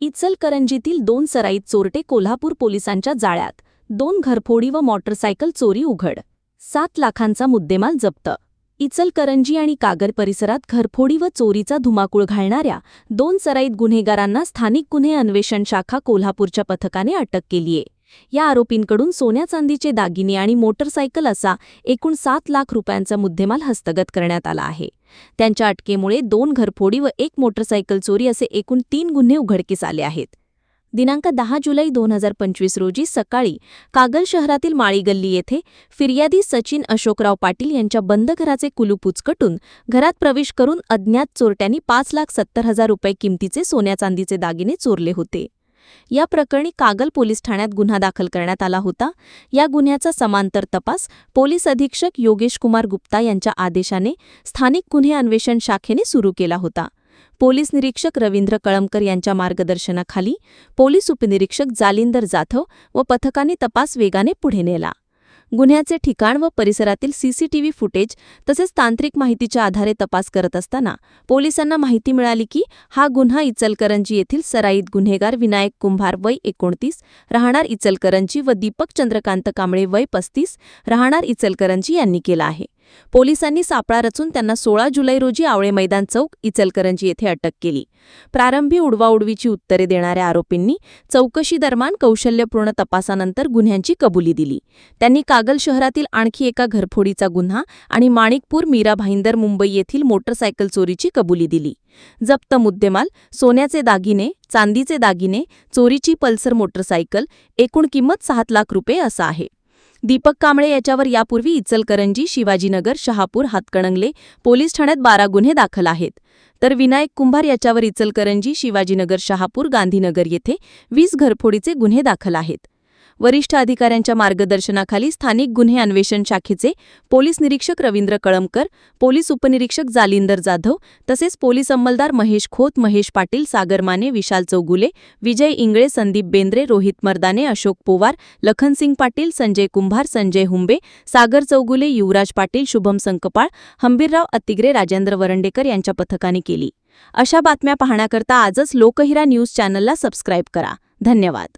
इचलकरंजीतील दोन सराईत चोरटे कोल्हापूर पोलिसांच्या जाळ्यात. दोन घरफोडी व मोटरसायकल चोरी उघड. सात लाखांचा मुद्देमाल जप्त. इचलकरंजी आणि कागर परिसरात घरफोडी व चोरीचा धुमाकूळ घालणाऱ्या दोन सराईत गुन्हेगारांना स्थानिक गुन्हे अन्वेषण शाखा कोल्हापूरच्या पथकाने अटक केलीये. या आरोपींकडून सोन्या चांदीचे दागिने आणि मोटरसायकल असा एकूण सात लाख रुपयांचा मुद्देमाल हस्तगत करण्यात आला आहे. त्यांच्या अटकेमुळे दोन घरफोडी व एक मोटरसायकल चोरी असे एकूण तीन गुन्हे उघडकीस आले आहेत. दिनांक दहा जुलै दोन हजार पंचवीस रोजी सकाळी कागल शहरातील माळीगल्ली येथे फिर्यादी सचिन अशोकराव पाटील यांच्या बंद घराचे कुलूप उचकटून घरात प्रवेश करून अज्ञात चोरट्यांनी पाच लाख सत्तर हजार रुपये किमतीचे सोन्या चांदीचे दागिने चोरले होते. या प्रकरणी कागल पोलीस ठाण्यात गुन्हा दाखल करण्यात आला होता. या गुन्ह्याचा समांतर तपास पोलीस अधीक्षक योगेश कुमार गुप्ता यांच्या आदेशाने स्थानिक गुन्हे अन्वेषण शाखेने सुरू केला होता. पोलीस निरीक्षक रवींद्र कळमकर यांच्या मार्गदर्शनाखाली पोलीस उपनिरीक्षक जालिंदर जाधव व पथकाने तपास वेगाने पुढे नेला. गुन्ह्याचे ठिकाण व परिसरातील सीसीटीव्ही फुटेज तसेच तांत्रिक माहितीच्या आधारे तपास करत असताना पोलिसांना माहिती मिळाली की हा गुन्हा इचलकरंजी येथील सराईत गुन्हेगार विनायक कुंभार वय एकोणतीस राहणार इचलकरंजी व दीपक चंद्रकांत कांबळे वय पस्तीस राहणार इचलकरंजी यांनी केला आहे. पोलिसांनी सापळा रचून त्यांना सोळा जुलै रोजी आवळे मैदान चौक इचलकरंजी येथे अटक केली. प्रारंभी उडवाउडवीची उत्तरे देणाऱ्या आरोपींनी चौकशी दरम्यान कौशल्यपूर्ण तपासानंतर गुन्ह्यांची कबुली दिली. त्यांनी कागल शहरातील आणखी एका घरफोडीचा गुन्हा आणि माणिकपूर मीरा भाईंदर मुंबई येथील मोटरसायकल चोरीची कबुली दिली. जप्त मुद्देमाल सोन्याचे दागिने चांदीचे दागिने चोरीची पल्सर मोटरसायकल एकूण किंमत सात लाख रुपये असा आहे. दीपक कांबळे याच्यावर यापूर्वी इचलकरंजी शिवाजीनगर शहापूर हातकणंगले पोलीस ठाण्यात बारा गुन्हे दाखल आहेत. तर विनायक कुंभार याच्यावर इचलकरंजी शिवाजीनगर शहापूर गांधीनगर येथे वीस घरफोडीचे गुन्हे दाखल आहेत. वरिष्ठ अधिकाऱ्यांच्या मार्गदर्शनाखाली स्थानिक गुन्हे अन्वेषण शाखेचे पोलीस निरीक्षक रवींद्र कळमकर पोलीस उपनिरीक्षक जालिंदर जाधव तसेच पोलीस अंमलदार महेश खोत महेश पाटील सागर माने विशाल चौगुले विजय इंगळे संदीप बेंद्रे रोहित मर्दाने अशोक पोवार लखनसिंग पाटील संजय कुंभार संजय हुंबे सागर चौगुले युवराज पाटील शुभम संकपाळ हंबीरराव अतिग्रे राजेंद्र वरंडेकर यांच्या पथकाने केली. अशा बातम्या पाहण्याकरता आजच लोकहिरा न्यूज चॅनलला सबस्क्राईब करा. धन्यवाद.